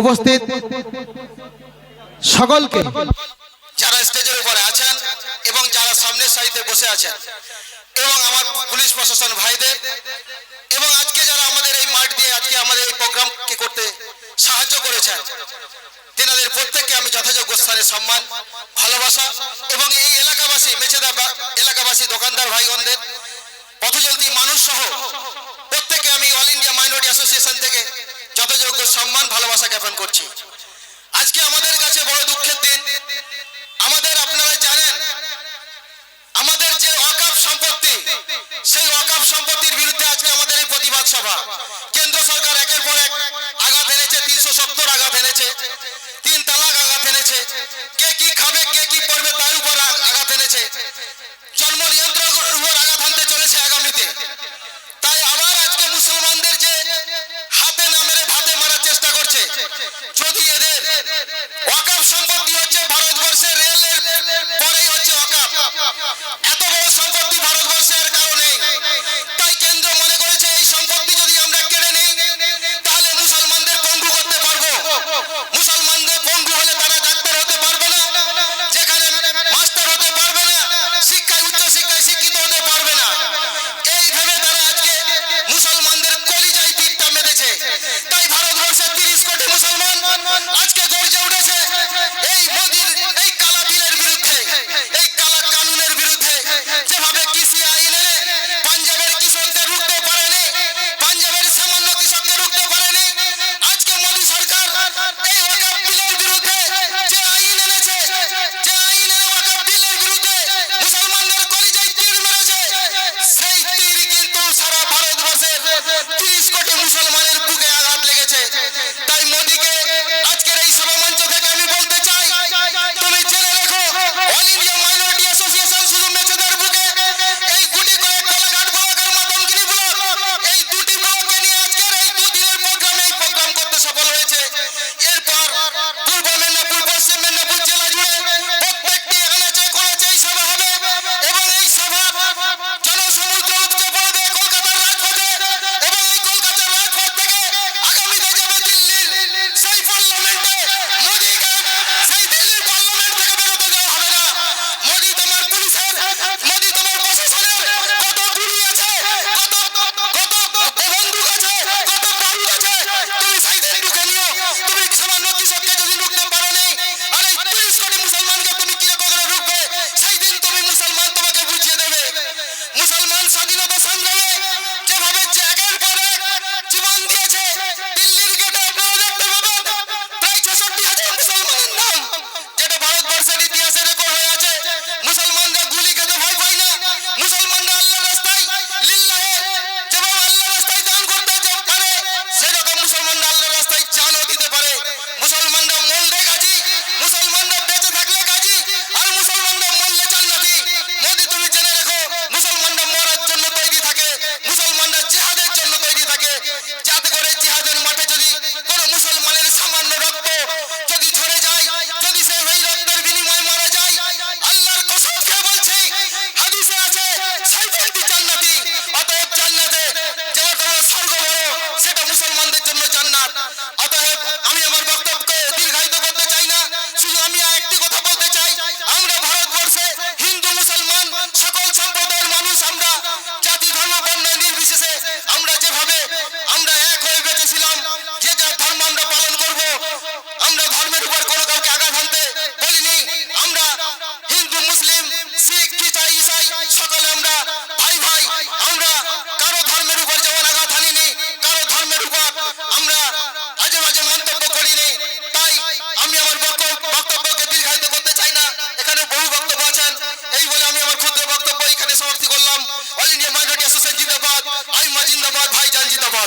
উপস্থিত সকলকে। যারা স্টেজের উপরে আছেন এবং যারা সামনের সারিতে বসে আছেন এবং আমার পুলিশ প্রশাসন ভাইদের এবং আজকে যারা আমাদের এই মাঠ দিয়ে আজকে আমাদের এই প্রোগ্রামকে করতে সাহায্য করেছেন, তেনাদের প্রত্যেককে আমি যথাযোগ্য স্থানে সম্মান, ভালোবাসা এবং এই এলাকাবাসী মেচেদা এলাকাবাসী দোকানদার ভাইগণদের পথচলতি মানুষ সহ প্রত্যেকে আমি অল ইন্ডিয়া মাইনরিটি অ্যাসোসিয়েশন থেকে যথাযোগ্য সম্মান, ভালোবাসা জ্ঞাপন করছি। আজকে আমাদের কাছে বড় দুঃখের দিন। আমাদের আপনারা জানেন, আমাদের যে অকাপ সম্পত্তি, সেই অকাপ সম্পত্তির বিরুদ্ধে আজকে আমাদের এই প্রতিবাদ সভা। কেন্দ্র সরকার একের পর এক আঘাত এনেছে তিনশো সত্তর আঘাত এনেছে তিন তালাক আঘাত এনেছে কে কি খাবে, কে কি পড়বে, তার উপর আঘাত এনেছে যদি এদের অকাপ সম্পত্তি হচ্ছে ভারতবর্ষের রেলের পরেই হচ্ছে অকাপ জন্য আজকে